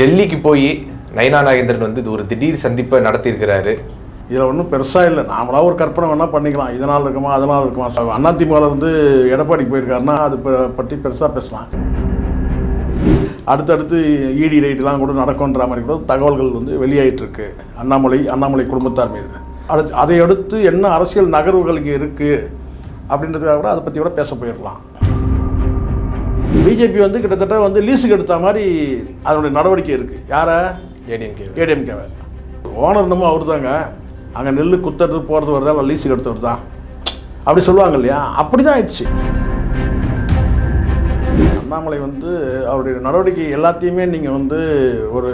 டெல்லிக்கு போய் நயனா நாகேந்திரன் வந்து இது ஒரு திடீர் சந்திப்பை நடத்தியிருக்கிறாரு. இதில் ஒன்றும் பெருசாக இல்லை. நாமளாக ஒரு கற்பனை வேணால் பண்ணிக்கலாம். இதனால் இருக்குமா அதனால் இருக்குமா? அதிமுகவில் வந்து எடப்பாடிக்கு போயிருக்காருன்னா அது பற்றி பெருசாக பேசலாம். அடுத்தடுத்து இடி ரைட்லாம் கூட நடக்கும்ன்ற மாதிரி கூட தகவல்கள் வந்து வெளியாயிட்டுருக்கு. அண்ணாமலை அண்ணாமலை குடும்பத்தார் மீது. அடுத்து அதையடுத்து என்ன அரசியல் நகர்வுகளுக்கு இருக்குது அப்படின்றதுக்காக கூட அதை பற்றி கூட பேச போயிடலாம் பிஜேபி வந்து கிட்டத்தட்ட வந்து லீஸுக்கு எடுத்த மாதிரி அதனுடைய நடவடிக்கை இருக்குது யாரை? ஏடிஎம்கே ஏடிஎம்கேவை ஓனர் என்னமோ அவர் தாங்க அங்கே நெல் குத்துறது போகிறது வருதா இல்லை லீஸுக்கு எடுத்தவர் தான். அப்படி சொல்லுவாங்க இல்லையா? அப்படி தான் ஆயிடுச்சு. அண்ணாமலை வந்து அவருடைய நடவடிக்கை எல்லாத்தையுமே நீங்கள் வந்து ஒரு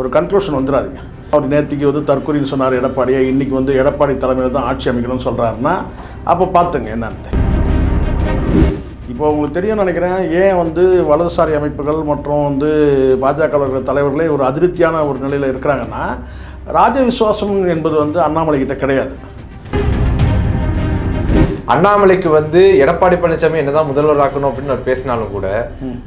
ஒரு கன்க்ளூஷன் வந்துடாதீங்க. அவர் நேற்றுக்கு வந்து தற்கொலைன்னு சொன்னார் எடப்பாடியை. இன்றைக்கி வந்து எடப்பாடி தலைமையில் தான் ஆட்சி அமைக்கணும்னு சொல்கிறாருன்னா அப்போ பார்த்துங்க என்னன்ட்டு. இப்போ உங்களுக்கு தெரியும் நினைக்கிறேன் ஏன் வந்து வலதுசாரி அமைப்புகள் மற்றும் வந்து பாஜக தலைவர்களே ஒரு அதிருப்தியான ஒரு நிலையில் இருக்கிறாங்கன்னா ராஜ விசுவாசம் என்பது வந்து அண்ணாமலை கிட்ட கிடையாது. அண்ணாமலைக்கு வந்து எடப்பாடி பழனிசாமி என்னதான் முதல்வர் ஆக்கணும் அப்படின்னு அவர் பேசினாலும் கூட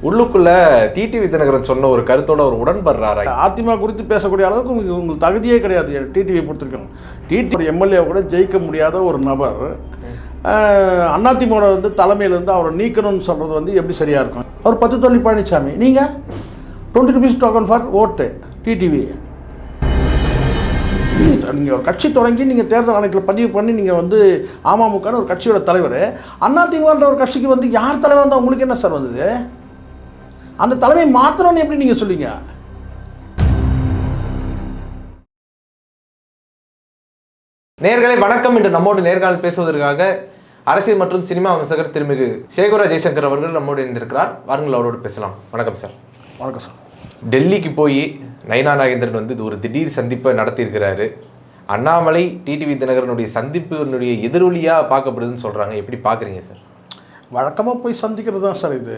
உள்ளுக்குள்ள டிடிவி தினகரன் சொன்ன ஒரு கருத்தோட ஒரு உடன்படுறாரா அதிமுக குறித்து பேசக்கூடிய அளவுக்கு உங்களுக்கு உங்களுக்கு தகுதியே கிடையாது டிடிவியை பொறுத்திருக்காங்க டிடி எம்எல்ஏ கூட ஜெயிக்க முடியாத ஒரு நபர் அதிமுக வந்து தலைமையிலேருந்து அவரை நீக்கணும்னு சொல்கிறது வந்து எப்படி சரியாக இருக்கும்? அவர் பத்து தொழில் பழனிசாமி நீங்கள் டுவெண்ட்டி ருபீஸ் டோக்கன் ஃபார் ஓட்டு டிடிவி நீங்கள் ஒரு கட்சி தொடங்கி நீங்கள் தேர்தல் ஆணையத்தில் பதிவு பண்ணி நீங்கள் வந்து அமமுகன்னு ஒரு கட்சியோட தலைவர். அதிமுகன்ற ஒரு கட்சிக்கு வந்து யார் தலைவர் வந்தால் உங்களுக்கு என்ன சார் வந்தது? அந்த தலைமை மாற்றணும்னு எப்படி நீங்கள் சொல்லுவீங்க? நேர்களை வணக்கம். என்று நம்மோடு நேர்காணல் பேசுவதற்காக அரசியல் மற்றும் சினிமா விமர்சகர் திருமிகு சேகுரா ஜெய்சங்கர் அவர்கள் நம்மோடு இணைந்திருக்கிறார். வாருங்கள் அவரோடு பேசலாம். வணக்கம் சார். வணக்கம் சார். டெல்லிக்கு போய் நயனா நாகேந்திரன் வந்து இது ஒரு திடீர் சந்திப்பை நடத்தியிருக்கிறாரு. அண்ணாமலை டிடிவி தினகரனுடைய சந்திப்பினுடைய எதிரொலியாக பார்க்கப்படுதுன்னு சொல்கிறாங்க எப்படி பார்க்குறீங்க சார்? வழக்கமாக போய் சந்திக்கிறது தான் சார் இது.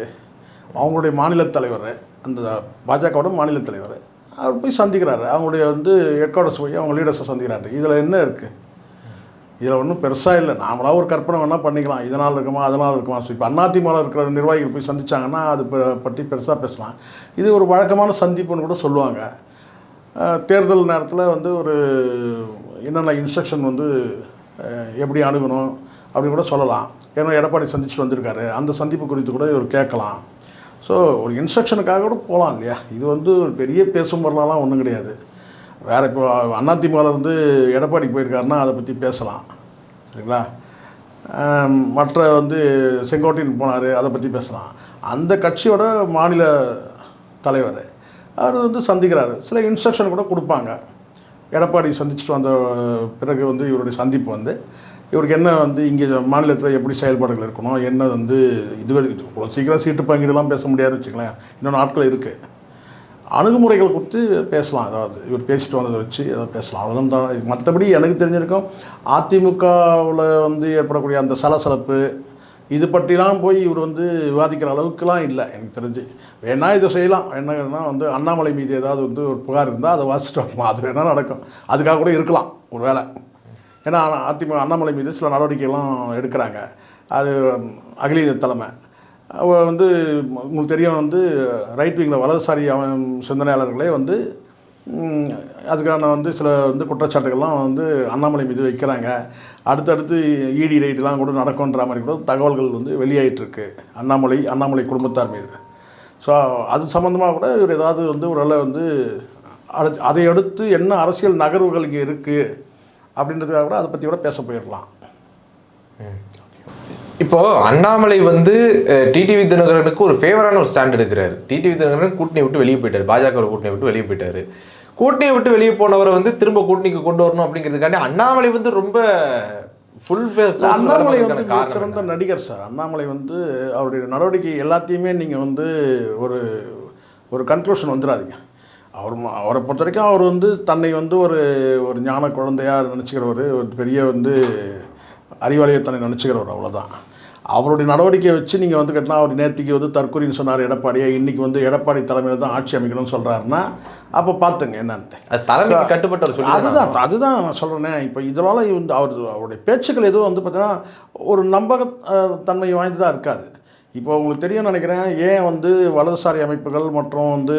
அவங்களுடைய மாநில தலைவர் அந்த பாஜகவோட மாநில தலைவர் அவர் போய் சந்திக்கிறாரு. அவங்களுடைய வந்து ஹெட்குவார்டர்ஸ் போய் அவங்க லீடர்ஸை சந்திக்கிறாரு. இதில் என்ன இருக்குது இதில் ஒன்றும் பெருசாக இல்லை. நாமளாக ஒரு கற்பனை வேணால் பண்ணிக்கலாம். இதனால் இருக்குமா அதனால் இருக்குமா ஸோ இப்போ அதிமுகவில் இருக்கிற நிர்வாகிகள் போய் சந்திச்சாங்கன்னா அது பற்றி பெருசாக பேசலாம். இது ஒரு வழக்கமான சந்திப்புன்னு கூட சொல்லுவாங்க. தேர்தல் நேரத்தில் வந்து ஒரு என்னென்ன இன்ஸ்ட்ரக்ஷன் வந்து எப்படி அணுகணும் அப்படின்னு கூட சொல்லலாம். ஏன்னா எடப்பாடி சந்திச்சு வந்திருக்காரு. அந்த சந்திப்பு குறித்து கூட இவர் கேட்கலாம். ஸோ ஒரு இன்ஸ்ட்ரக்ஷனுக்காக கூட போகலாம் இல்லையா? இது வந்து ஒரு பெரிய பேசும் பொருளாலாம் ஒன்றும் கிடையாது. வேறு இப்போ அதிமுகவில் எடப்பாடிக்கு போயிருக்காருன்னா அதை பற்றி பேசலாம். சரிங்களா? மற்ற வந்து செங்கோட்டையன் போனார் அதை பற்றி பேசலாம். அந்த கட்சியோட மாநில தலைவர் அவர் வந்து சந்திக்கிறார். சில இன்ஸ்ட்ரக்ஷன் கூட கொடுப்பாங்க. எடப்பாடி சந்திச்சுட்டு வந்த பிறகு வந்து இவருடைய சந்திப்பு வந்து இவருக்கு என்ன வந்து இங்கே மாநிலத்தில் எப்படி செயல்பாடுகள் இருக்கணும் என்ன வந்து இது இவ்வளோ சீக்கிரம் சீட்டு பங்கீடுலாம் பேச முடியாதுன்னு வச்சுக்கலாம் இன்னொன்று ஆட்கள் இருக்குது அணுகுமுறைகள் குறித்து பேசலாம். அதாவது இவர் பேசிட்டு வந்ததை வச்சு அதை பேசலாம். அவ்வளோதான் தான் மற்றபடி எனக்கு தெரிஞ்சிருக்கும் அதிமுகவில் வந்து ஏற்படக்கூடிய அந்த சலசலப்பு இது பற்றிலாம் போய் இவர் வந்து விவாதிக்கிற அளவுக்குலாம் இல்லை. எனக்கு தெரிஞ்சு வேணா இதை செய்யலாம். என்னன்னா வந்து அண்ணாமலை மீது ஏதாவது வந்து ஒரு புகார் இருந்தால் அதை வாசிச்சுட்டு வரலாம். அது வேணால் நடக்கும். அதுக்காக கூட இருக்கலாம். ஒரு வேலை ஏன்னா அதிமுக அண்ணாமலை மீது சில நடவடிக்கைகள்லாம் எடுக்கிறாங்க. அது அகில தலைமை. அவள் வந்து உங்களுக்கு தெரியும் வந்து ரைட் விங்கில் வலதுசாரி அவன் சிந்தனையாளர்களே வந்து அதுக்கான வந்து சில வந்து குற்றச்சாட்டுகள்லாம் வந்து அண்ணாமலை மீது வைக்கிறாங்க. அடுத்தடுத்து இடி ரைட்லாம் கூட நடக்கும்ன்ற மாதிரி கூட தகவல்கள் வந்து வெளியாயிட்டுருக்கு. அண்ணாமலை அண்ணாமலை குடும்பத்தார் மீது. ஸோ அது சம்மந்தமாக கூட இவர் ஏதாவது வந்து ஒரு வேளை வந்து அடுத்து அதை அடுத்து என்ன அரசியல் நகர்வுகளுக்கு இருக்குது அப்படின்றதுக்காக கூட அதை பற்றி கூட பேச போயிடலாம் இப்போ அண்ணாமலை வந்து டிடிவி தினகரனுக்கு ஒரு ஃபேவரான ஒரு ஸ்டாண்ட் எடுக்கிறாரு. டிடிவி தினகரன் கூட்டணியை விட்டு வெளியே போயிட்டாரு. பாஜக கூட்டணியை விட்டு வெளியே போயிட்டாரு. கூட்டணியை விட்டு வெளியே போனவரை வந்து திரும்ப கூட்டணிக்கு கொண்டு வரணும் அப்படிங்கிறதுக்காண்டி அண்ணாமலை வந்து ரொம்ப ஃபுல் அண்ணாமலை வந்து மிகச்சிறந்த நடிகர் சார். அண்ணாமலை வந்து அவருடைய நடவடிக்கை எல்லாத்தையுமே நீங்கள் வந்து ஒரு ஒரு கன்க்ளூஷன் வந்துடாதீங்க. அவர் அவரை பொறுத்த வரைக்கும் அவர் வந்து தன்னை வந்து ஒரு ஒரு ஞான குழந்தையாக நினச்சிக்கிறவர். ஒரு பெரிய வந்து அறிவாளியை தன்னை நினச்சிக்கிறவர் அவ்வளோதான் அவருடைய நடவடிக்கையை வச்சு நீங்கள் வந்து கேட்டால் அவர் நேற்றுக்கு வந்து தற்கொலைன்னு சொன்னார் எடப்பாடியை இன்றைக்கி வந்து எடப்பாடி தலைமையில் தான் ஆட்சி அமைக்கணும்னு சொல்கிறாருன்னா அப்போ பார்த்துங்க என்னன்ட்டு. அது தலைமைக்கு கட்டுப்பட்ட ஒரு சொல்லி அதுதான் அதுதான் நான் சொல்கிறேனே இப்போ இதனால வந்து அவர் அவருடைய பேச்சுக்கள் எதுவும் வந்து பார்த்தீங்கன்னா ஒரு நம்பக அஹ், தன்மை வாய்ந்ததாக இருக்காது. இப்போ உங்களுக்கு தெரியும் நினைக்கிறேன் ஏன் வந்து வலதுசாரி அமைப்புகள் மற்றும் வந்து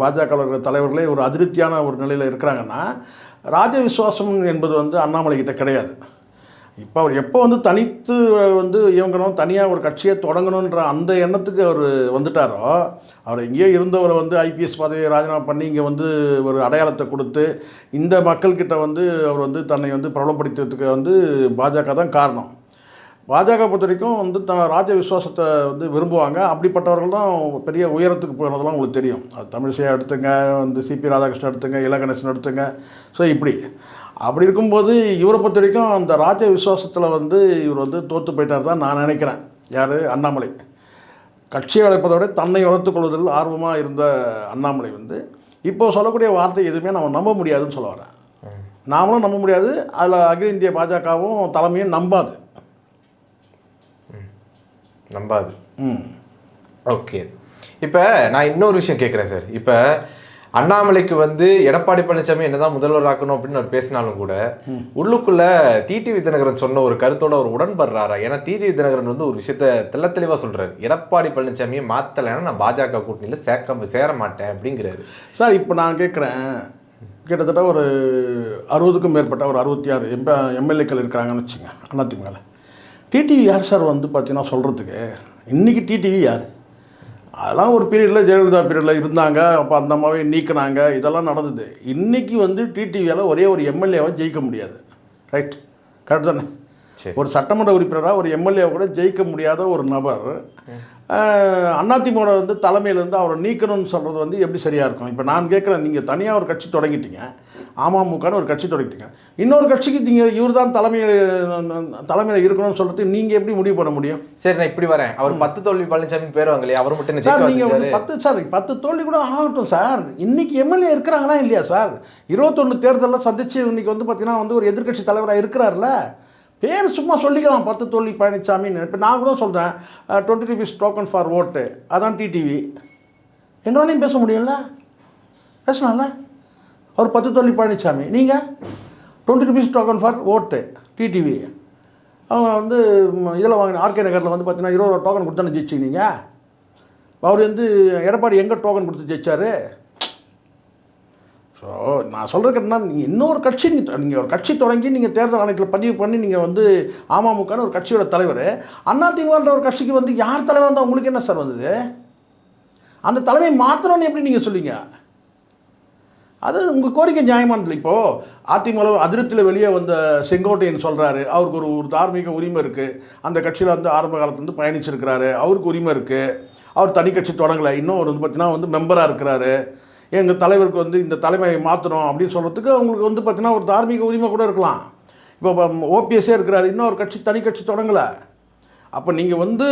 பாஜக தலைவர்களே ஒரு அதிருப்தியான ஒரு நிலையில் இருக்கிறாங்கன்னா ராஜ விசுவாசம் என்பது வந்து அண்ணாமலை கிட்ட கிடையாது. இப்போ அவர் எப்போ வந்து தனித்து வந்து இயங்கணும் தனியாக ஒரு கட்சியை தொடங்கணுன்ற அந்த எண்ணத்துக்கு அவர் வந்துட்டாரோ அவர் எங்கேயோ இருந்தவரை வந்து ஐபிஎஸ் பதவியை ராஜினாமா பண்ணி இங்கே வந்து ஒரு அடையாளத்தை கொடுத்து இந்த மக்கள்கிட்ட வந்து அவர் வந்து தன்னை வந்து பிரபலப்படுத்துறதுக்கு வந்து பாஜக தான் காரணம். பாஜக பொறுத்த வரைக்கும் வந்து த ராஜ விசுவாசத்தை வந்து விரும்புவாங்க. அப்படிப்பட்டவர்கள் தான் பெரிய உயரத்துக்கு போனதெல்லாம் உங்களுக்கு தெரியும். அது தமிழிசையை எடுத்துங்க வந்து சிபி ராதாகிருஷ்ணன் எடுத்துங்க இலகணேசன் எடுத்துங்க. ஸோ இப்படி. அப்படி இருக்கும்போது இவரை பொறுத்த வரைக்கும் அந்த ராஜ விசுவாசத்தில் வந்து இவர் வந்து தோற்று போயிட்டார் தான் நான் நினைக்கிறேன். யார்? அண்ணாமலை. கட்சியை வளர்ப்பதை விட தன்னை வளர்த்துக் கொள்வதில் ஆர்வமாக இருந்த அண்ணாமலை வந்து இப்போ சொல்லக்கூடிய வார்த்தை எதுவுமே நம்ம நம்ப முடியாதுன்னு சொல்ல வரேன். நாமளும் நம்ப முடியாது. அதில் அகில இந்திய பாஜகவும் தலைமையும் நம்பாது. நம்பாது. ஓகே இப்போ நான் இன்னொரு விஷயம் கேட்குறேன் சார் இப்போ அண்ணாமலைக்கு வந்து எடப்பாடி பழனிசாமி என்னதான் முதல்வர் ஆக்கணும் அப்படின்னு அவர் பேசினாலும் கூட உள்ளுக்குள்ள டிடிவி தினகரன் சொன்ன ஒரு கருத்தோட அவர் உடன்படுறாரா? ஏன்னா டிடிவி தினகரன் வந்து ஒரு விஷயத்த தெள்ள தெளிவாக சொல்றாரு. எடப்பாடி பழனிசாமியை மாத்தலைன்னா நான் பாஜக கூட்டணியில் சேர்க்க சேர மாட்டேன் அப்படிங்கிறாரு. சார் இப்போ நான் கேட்குறேன் கிட்டத்தட்ட ஒரு அறுபதுக்கும் மேற்பட்ட ஒரு அறுபத்தி ஆறு எம்ப எம்எல்ஏக்கள் இருக்கிறாங்கன்னு வச்சுங்க அதிமுகவில் டிடிவி யார் சார் வந்து பார்த்தீங்கன்னா சொல்கிறதுக்கு இன்றைக்கி டிடிவி யார்? அதெல்லாம் ஒரு பீரியடில் ஜெயலலிதா பீரியடில் இருந்தாங்க. அப்போ அந்த அம்மாவே நீக்கினாங்க. இதெல்லாம் நடந்தது. இன்றைக்கி வந்து டிடிவியால் ஒரே ஒரு எம்எல்ஏவை ஜெயிக்க முடியாது. ரைட் கரெக்ட் தானே. ஒரு சட்டமன்ற உறுப்பினராக ஒரு எம்எல்ஏ கூட ஜெயிக்க முடியாத ஒரு நபர் அதிமுக வந்து தலைமையிலேருந்து அவரை நீக்கணும்னு சொல்கிறது வந்து எப்படி சரியாக இருக்கும்? இப்போ நான் கேட்குறேன் நீங்கள் தனியாக ஒரு கட்சி தொடங்கிட்டீங்க. அமமுகன்னு ஒரு கட்சி தொடங்கிட்டீங்க. இன்னொரு கட்சிக்கு நீங்கள் இவர் தான் தலைமை தலைமையில் இருக்கணும்னு சொல்கிறது நீங்கள் எப்படி முடிவு பண்ண முடியும்? சரி நான் இப்படி வரேன். அவர் பத்து தோல்வி பழனிசாமி பேர் வாங்கலையே அவர் மட்டும் என்ன சார் நீங்கள் பத்து சார் பத்து தோல்வி கூட ஆகட்டும் சார். இன்னைக்கு எம்எல்ஏ இருக்கிறாங்களா இல்லையா சார்? இருபத்தொன்று தேர்தலில் சந்திச்சு இன்னைக்கு வந்து பார்த்தீங்கன்னா வந்து ஒரு எதிர்க்கட்சி தலைவராக இருக்கிறார்ல. பேர் சும்மா சொல்லிக்கலாம். பத்து தோல்வி பழனிசாமின்னு இப்போ நான் கூட சொல்கிறேன் டுவெண்ட்டி ருபீஸ் டோக்கன் ஃபார் ஓட்டு அதான் டிடிவி எங்களாலையும் பேச முடியும்ல? பேசலாம்ல? அவர் பத்து தோல்வி பழனிசாமி நீங்கள் டுவெண்ட்டி ருபீஸ் டோக்கன் ஃபார் ஓட்டு டிடிவி அவங்க வந்து இதில் வாங்கின ஆர்கே நகரில் வந்து பார்த்தீங்கன்னா இருபது டோக்கன் கொடுத்தானே ஜெயிச்சிங்க நீங்கள் அவர் வந்து எடப்பாடி எங்கே டோக்கன் கொடுத்து ஜெயிச்சாரு? ஸோ நான் சொல்கிறதுக்கு என்ன நீங்கள் இன்னொரு கட்சி நீங்கள் நீங்கள் ஒரு கட்சி தொடங்கி நீங்கள் தேர்தல் ஆணையத்தில் பதிவு பண்ணி நீங்கள் வந்து அமமுகன்னு ஒரு கட்சியோட தலைவர் அதிமுகன்ற ஒரு கட்சிக்கு வந்து யார் தலைவர் இருந்தால் உங்களுக்கு என்ன சார் வந்தது? அந்த தலைமை மாற்றணும்னு எப்படி நீங்கள் சொல்லுவீங்க அது உங்கள் கோரிக்கை நியாயமானது இப்போது அதிமுக அதிருப்தியில் வெளியே வந்த செங்கோட்டையன் சொல்கிறாரு அவருக்கு ஒரு ஒரு தார்மீக உரிமை இருக்குது அந்த கட்சியில் வந்து ஆரம்ப காலத்துலேருந்து பயணிச்சிருக்கிறாரு அவருக்கு உரிமை இருக்குது அவர் தனி கட்சி தொடங்கலை இன்னும் ஒரு வந்து பார்த்தீங்கன்னா வந்து மெம்பராக இருக்கிறாரு. எங்கள் தலைவருக்கு வந்து இந்த தலைமையை மாற்றணும் அப்படின்னு சொல்கிறதுக்கு அவங்களுக்கு வந்து பார்த்தீங்கன்னா ஒரு தார்மீக உரிமை கூட இருக்கலாம். இப்போ ஓபிஎஸ்ஸே இருக்கிறாரு. இன்னும் ஒரு கட்சி தனி கட்சி தொடங்கலை. அப்போ நீங்கள் வந்து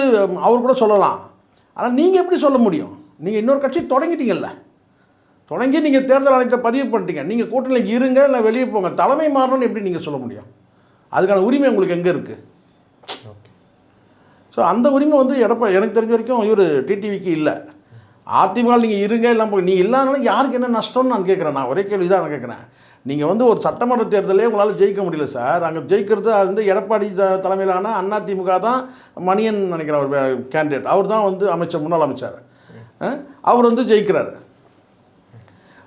அவர் கூட சொல்லலாம். ஆனால் நீங்கள் எப்படி சொல்ல முடியும்? நீங்கள் இன்னொரு கட்சி தொடங்கிட்டீங்கல்ல. தொடங்கி நீங்கள் தேர்தல் ஆணையத்தை பதிவு பண்ணிட்டீங்க. நீங்கள் கூட்டணியில் இருங்க இல்லை வெளியே போங்க. தலைமை மாறணும்னு எப்படி நீங்கள் சொல்ல முடியும்? அதுக்கான உரிமை உங்களுக்கு எங்கே இருக்குது ஸோ அந்த உரிமை வந்து எடப்பா எனக்கு தெரிஞ்ச வரைக்கும் இவர் டிடிவிக்கு இல்லை. அதிமுக நீங்கள் இருங்க எல்லாம் போய் நீங்கள் இல்லாதனால யாருக்கு என்ன நஷ்டம்னு நான் கேட்குறேன். நான் ஒரே கேள்வி தான் நான் கேட்குறேன். நீங்கள் வந்து ஒரு சட்டமன்ற தேர்தலே உங்களால் ஜெயிக்க முடியல சார். அங்கே ஜெயிக்கிறது அது வந்து எடப்பாடி த- தலைமையிலான அதிமுக தான் மணியன் நினைக்கிற ஒரு கேண்டிடேட் அவர் தான் வந்து அமைச்சர் முன்னாள் அமைச்சர். அவர் வந்து ஜெயிக்கிறார்.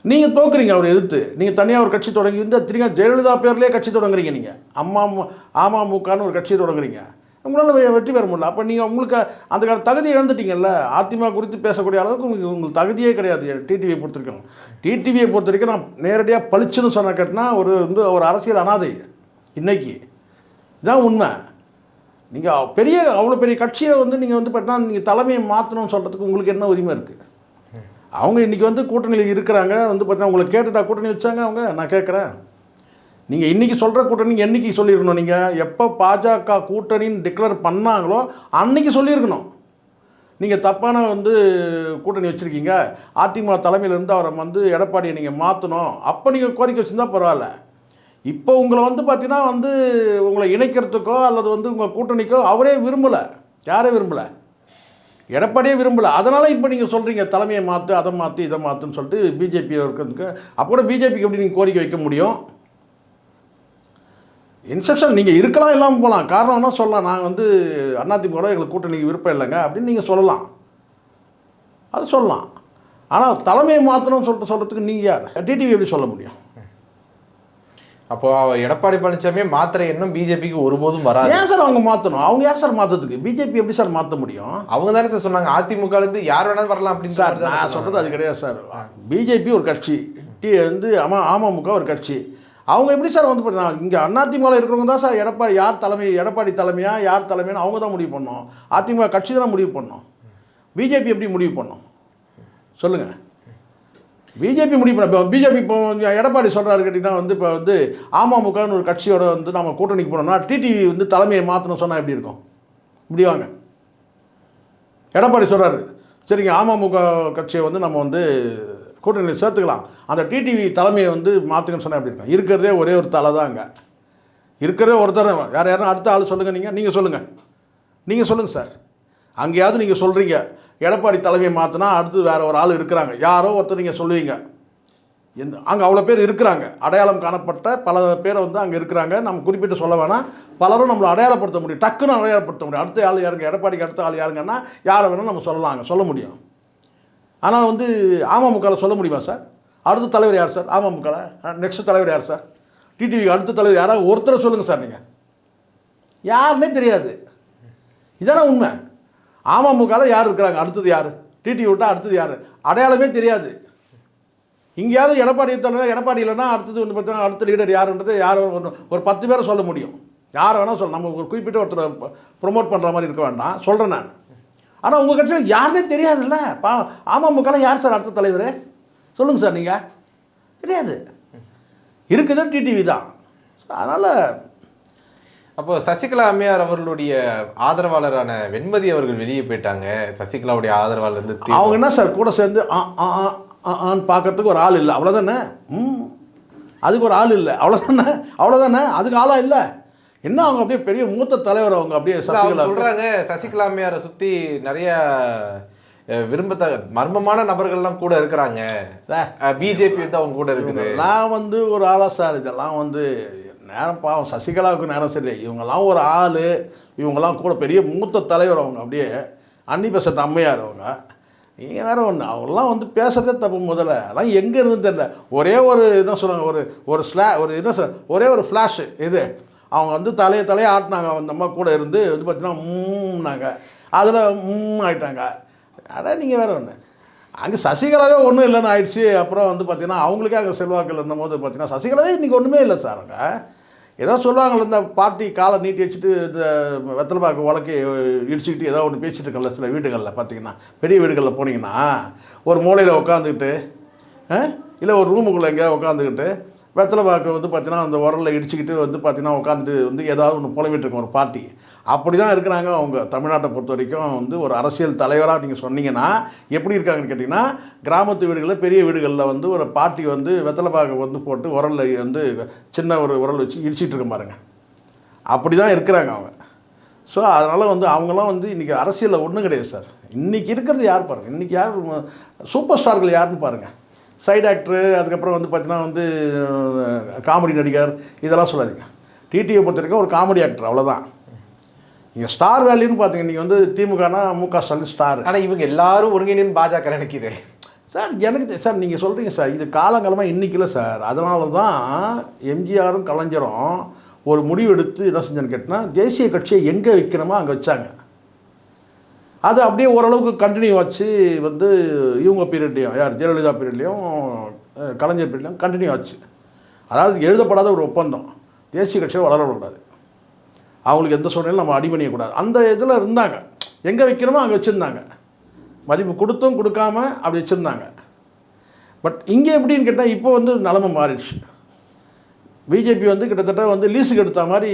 நீங்கள் தோக்குறீங்க அவர் எதிர்த்து. நீங்கள் தனியாக ஒரு கட்சி தொடங்கி வந்து திரும்ப ஜெயலலிதா பேர்லேயே கட்சி தொடங்குறீங்க நீங்கள் அம்மா அமமுகன்னு ஒரு கட்சி தொடங்குறீங்க. உங்களால் வெற்றி பெற முடியல. அப்போ நீங்கள் உங்களுக்கு அந்த கால தகுதி இழந்துட்டீங்கல்ல? அதிமுக குறித்து பேசக்கூடிய அளவுக்கு உங்களுக்கு உங்களுக்கு தகுதியே கிடையாது. டிடிவியை பொறுத்த வரைக்கும் டிடிவியை பொறுத்த வரைக்கும் நான் நேரடியாக பளிச்சுன்னு சொன்ன கேட்டினா ஒரு வந்து ஒரு அரசியல் அனாதை இன்னைக்கு. இதான் உண்மை. நீங்கள் பெரிய அவ்வளோ பெரிய கட்சியை வந்து நீங்கள் வந்து பார்த்தீங்கன்னா நீங்கள் தலைமையை மாற்றணும்னு சொல்கிறதுக்கு உங்களுக்கு என்ன உரிமை இருக்குது அவங்க இன்றைக்கி வந்து கூட்டணியில் இருக்கிறாங்க. வந்து பார்த்தீங்கன்னா உங்களை கேட்டுட்டா கூட்டணி வச்சாங்க அவங்க. நான் கேட்குறேன். நீங்கள் இன்றைக்கி சொல்கிற கூட்டணி என்றைக்கு சொல்லியிருக்கணும் நீங்கள் எப்போ பாஜக கூட்டணின்னு டிக்ளேர் பண்ணாங்களோ அன்றைக்கி சொல்லியிருக்கணும். நீங்கள் தப்பான வந்து கூட்டணி வச்சுருக்கீங்க. அதிமுக தலைமையிலேருந்து அவரை வந்து எடப்பாடியை நீங்கள் மாற்றணும் அப்போ நீங்கள் கோரிக்கை வச்சுருந்தா பரவாயில்ல. இப்போ உங்களை வந்து பார்த்தீங்கன்னா வந்து உங்களை இணைக்கிறதுக்கோ அல்லது வந்து உங்கள் கூட்டணிக்கோ அவரே விரும்பலை. யாரே விரும்பலை? எடப்பாடியே விரும்பல. அதனால் இப்போ நீங்கள் சொல்கிறீங்க தலைமையை மாற்று அதை மாற்று இதை மாற்றுன்னு சொல்லிட்டு பிஜேபி இருக்கிறதுக்கு அப்போ கூட பிஜேபிக்கு எப்படி நீங்கள் கோரிக்கை வைக்க முடியும்? இன்ஸ்ட்ரக்ஷன் நீங்கள் இருக்கலாம் இல்லாமல் போகலாம் காரணம் என்ன சொல்லலாம்? நாங்கள் வந்து அதிமுக எங்களுக்கு கூட்டணிக்கு விருப்பம் இல்லைங்க அப்படின்னு நீங்கள் சொல்லலாம். அது சொல்லலாம். ஆனால் தலைமையை மாற்றணும்னு சொல்லிட்டு சொல்கிறதுக்கு நீங்கள் யார்? டிடிவி எப்படி சொல்ல முடியும்? அப்போ எடப்பாடி பழனிசாமி மாத்திரை எண்ணம் பிஜேபிக்கு ஒருபோதும் வராது. ஏன் சார் அவங்க மாற்றணும் அவங்க யார் சார் மாற்றத்துக்கு பிஜேபி எப்படி சார் மாற்ற முடியும்? அவங்க தானே சார் சொன்னாங்க. அதிமுக இருந்து யார் வேணாலும் வரலாம் அப்படின்னு சார் நான். சொல்கிறது அது கிடையாது சார். பிஜேபி ஒரு கட்சி டி வந்து அம அமமுக ஒரு கட்சி. அவங்க எப்படி சார் வந்து பார்த்தீங்கன்னா இங்கே அதிமுகவில் இருக்கிறவங்க தான் சார் எடப்பாடி யார் தலைமை எடப்பாடி தலைமையா யார் தலைமைன்னு அவங்க தான் முடிவு பண்ணோம் அதிமுக கட்சி தான் முடிவு பண்ணோம் பிஜேபி எப்படி முடிவு பண்ணோம்? சொல்லுங்கள் பிஜேபி முடிவு பண்ண பிஜேபி இப்போ எடப்பாடி சொல்கிறாரு கேட்டிங்கன்னா வந்து இப்போ வந்து அமமுகன்னு ஒரு கட்சியோட வந்து நம்ம கூட்டணிக்கு போனோம்னா டிடிவி வந்து தலைமையை மாற்றணும் சொன்னால் எப்படி இருக்கும்? முடிவாங்க எடப்பாடி சொல்கிறாரு சரிங்க அமமுக கட்சியை வந்து நம்ம வந்து கூட்டணி சேர்த்துக்கலாம். அந்த டிடிவி தலைமையை வந்து மாற்றுங்கன்னு சொன்னால் எப்படி இருக்கும்? இருக்கிறதே ஒரே ஒரு தலை தான் அங்கே. இருக்கிறதே ஒருத்தர் யார் யாரும் அடுத்த ஆள் சொல்லுங்கள் நீங்கள் நீங்கள் சொல்லுங்கள் நீங்கள் சொல்லுங்கள் சார். அங்கேயாவது நீங்கள் சொல்கிறீங்க எடப்பாடி தலைமையை மாற்றினா அடுத்து வேறு ஒரு ஆள் இருக்கிறாங்க. யாரோ ஒருத்தர் நீங்கள் சொல்லுவீங்க. எந்த அங்கே அவ்வளோ பேர் இருக்கிறாங்க. அடையாளம் காணப்பட்ட பல பேரை வந்து அங்கே இருக்கிறாங்க. நம்ம குறிப்பிட்டு சொல்ல வேணாம். பலரும் நம்மளை அடையாளப்படுத்த முடியும். டக்குன்னு அடையாளப்படுத்த முடியும். அடுத்த ஆள் யாருங்க? எடப்பாடிக்கு அடுத்த ஆள் யாருங்கன்னா யாரை வேணால் நம்ம சொல்லலாங்க. சொல்ல முடியும். ஆனால் வந்து அமமுகவில் சொல்ல முடியுமா சார்? அடுத்த தலைவர் யார் சார்? அமமுகவில் நெக்ஸ்ட் தலைவர் யார் சார்? டிடிவிக்கு அடுத்த தலைவர் யாராவது ஒருத்தரை சொல்லுங்கள் சார் நீங்கள் யாருன்னே தெரியாது. இதானே உண்மை. அமமுகவில் யார் இருக்கிறாங்க? அடுத்தது யார்? டிடிவி விட்டால் அடுத்தது யார்? அடையாளமே தெரியாது. இங்கேயாவது எடப்பாடி தலைவர் எடப்பாடி இல்லைன்னா அடுத்தது வந்து பார்த்தீங்கன்னா அடுத்த லீடர் யாருன்றது யார் ஒரு ஒரு பத்து பேரை சொல்ல முடியும். யாரை வேணால் சொல்ல நம்ம ஒரு குறிப்பிட்ட ஒருத்தரை ப்ரொமோட் பண்ணுற மாதிரி இருக்க வேண்டாம். சொல்கிறேன் நான். ஆனால் உங்கள் கட்சியில் யாருனே தெரியாதுல்ல. பா அமமுகவில் யார் சார் அடுத்த தலைவர்? சொல்லுங்கள் சார் நீங்கள் தெரியாது. இருக்குது டிடிவி தான். அதனால் அப்போ சசிகலா அம்மையார் அவர்களுடைய ஆதரவாளரான வெண்மதி அவர்கள் வெளியே போயிட்டாங்க. சசிகலாவுடைய ஆதரவாளர் இருந்து அவங்க என்ன சார்? கூட சேர்ந்து ஆன்னு பார்க்கறதுக்கு ஒரு ஆள் இல்லை. அவ்வளோதானே ம். அதுக்கு ஒரு ஆள் இல்லை. அவ்வளோதானே அவ்வளோதானே அதுக்கு ஆளாக இல்லை. என்ன அவங்க அப்படியே பெரிய மூத்த தலைவர் அவங்க அப்படியே சசிகலா சொல்றாங்க சசிகலா அம்மையாரை சுத்தி நிறைய அஹ், விரும்பத்தக்க மர்மமான நபர்கள்லாம் கூட இருக்கிறாங்க. பிஜேபி வந்து அவங்க கூட இருக்குது. நான் வந்து ஒரு ஆளா சார் இதெல்லாம் வந்து நேரம் பாவம் சசிகலாவுக்கு நேரம் சரி இவங்கெல்லாம் ஒரு ஆள். இவங்கெல்லாம் கூட பெரிய மூத்த தலைவர் அவங்க அப்படியே அன்னி பெசட் அம்மையார் அவங்க. நீங்கள் வேற ஒன்று அவங்களாம் வந்து பேசுகிறதே தப்பு முதல்ல. அதெல்லாம் எங்கே இருந்து தெரியல. ஒரே ஒரு என்ன சொல்லுவாங்க ஒரு ஒரு ஸ்லா ஒரு என்ன சொல் ஒரே ஒரு ஃப்ளாஷு இது. அவங்க வந்து தலையை தலையை ஆட்டினாங்க. அந்த அம்மா கூட இருந்து வந்து பார்த்தீங்கன்னா மூம்னாங்க. அதில் மூம் ஆயிட்டாங்க. அதான் நீங்கள் வேறு ஒன்று அங்கே சசிகலாவே ஒன்றும் இல்லைன்னு ஆயிடுச்சு. அப்புறம் வந்து பார்த்திங்கன்னா அவங்களுக்கே அங்கே செல்வாக்கள் இருந்தபோது பார்த்தீங்கன்னா சசிகலாவே இன்றைக்கி ஒன்றுமே இல்லை சார் அங்கே. ஏதோ சொல்லுவாங்கள்ல இந்த பார்ட்டி காலை நீட்டி வச்சுட்டு இந்த வெத்தலைப்பாக்கு உலக்கி இடிச்சுக்கிட்டு ஏதோ ஒன்று பேசிகிட்டு இருக்கல சில வீடுகளில் பார்த்தீங்கன்னா பெரிய வீடுகளில் போனீங்கன்னா ஒரு மூலையில் உட்காந்துக்கிட்டு இல்லை ஒரு ரூமுக்குள்ளே எங்கேயா உட்காந்துக்கிட்டு வெத்தலை பாக்கு வந்து பார்த்தீங்கன்னா அந்த உரலில் இடிச்சுக்கிட்டு வந்து பார்த்தீங்கன்னா உட்காந்து வந்து ஏதாவது ஒன்று புலம்பிட்டு இருக்கும் ஒரு பார்ட்டி. அப்படி தான் இருக்கிறாங்க அவங்க தமிழ்நாட்டை பொறுத்த வரைக்கும் வந்து ஒரு அரசியல் தலைவராக நீங்கள் சொன்னீங்கன்னா எப்படி இருக்காங்கன்னு கேட்டிங்கன்னா கிராமத்து வீடுகளில் பெரிய வீடுகளில் வந்து ஒரு பாட்டி வந்து வெத்தலை பாக்கு வந்து போட்டு உரலில் வந்து சின்ன ஒரு உரல் வச்சு இடிச்சிட்டு இருக்க பாருங்க. அப்படி தான் இருக்கிறாங்க அவங்க. ஸோ அதனால் வந்து அவங்களாம் வந்து இன்றைக்கி அரசியலில் ஒன்றும் கிடையாது சார். இன்றைக்கி இருக்கிறது யார் பாருங்கள் இன்றைக்கி யார் சூப்பர் ஸ்டார்கள் யாருன்னு பாருங்கள் சைடு ஆக்டரு அதுக்கப்புறம் வந்து பார்த்தீங்கன்னா வந்து காமெடி நடிகர் இதெல்லாம் சொல்லாதீங்க. டிடியை பொறுத்த வரைக்கும் ஒரு காமெடி ஆக்டர் அவ்வளோதான் நீங்கள் ஸ்டார் வேல்யூன்னு பார்த்தீங்க நீங்கள் வந்து திமுகனா மு க ஸ்டாலின் ஸ்டார் ஆனா இவங்க எல்லாரும் ஒருங்கிணைந்து பாஜக நினைக்குது. சார் எனக்கு சார் நீங்கள் சொல்கிறீங்க சார் இது காலங்காலமாக இன்னைக்கு இல்லை சார். அதனால தான் எம்ஜிஆரும் கலைஞரும் ஒரு முடிவு எடுத்து என்ன செஞ்சேன்னு கேட்டினா தேசிய கட்சியை எங்கே வைக்கணுமோ அங்கே வச்சாங்க. அது அப்படியே ஓரளவுக்கு கண்டினியூ ஆச்சு வந்து இவங்க பீரியட்லேயும் யார் ஜெயலலிதா பீரியட்லேயும் கலைஞர் பீரியட்லையும் கண்டினியூ ஆச்சு. அதாவது எழுதப்படாத ஒரு ஒப்பந்தம். தேசிய கட்சியை வளரக்கூடாது அவங்களுக்கு எந்த சூழ்நிலையும் நம்ம அடிபணியக்கூடாது. அந்த இதில் இருந்தாங்க. எங்கே வைக்கணுமோ அங்கே வச்சுருந்தாங்க. மதிப்பு கொடுத்தும் கொடுக்காம அப்படி வச்சுருந்தாங்க. பட் இங்கே எப்படின்னு கேட்டால் இப்போ வந்து நிலமை மாறிடுச்சு. பிஜேபி வந்து கிட்டத்தட்ட வந்து லீஸுக்கு எடுத்த மாதிரி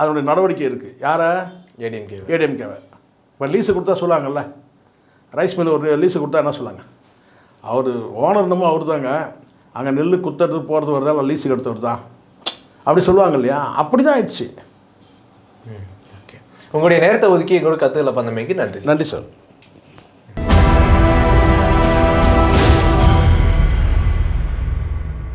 அதனுடைய நடவடிக்கை இருக்குது யாரை? ஏடிஎம்கே ஏடிஎம்கேவை இப்போ லீஸு கொடுத்தா சொல்லுவாங்கல்ல ரைஸ் மில் ஒரு லீஸு கொடுத்தா என்ன சொல்லாங்க அவர் ஓனர் என்னமோ அவர் தாங்க அங்கே நெல் குத்துறது போகிறது வருதா லீஸுக்கு எடுத்தவர் தான் அப்படி சொல்லுவாங்க இல்லையா? அப்படி தான் ஆயிடுச்சு ஓகே உங்களுடைய நேரத்தை ஒதுக்கி எங்களோட கத்துக்களை பந்தமைக்கு நன்றி நன்றி சார்.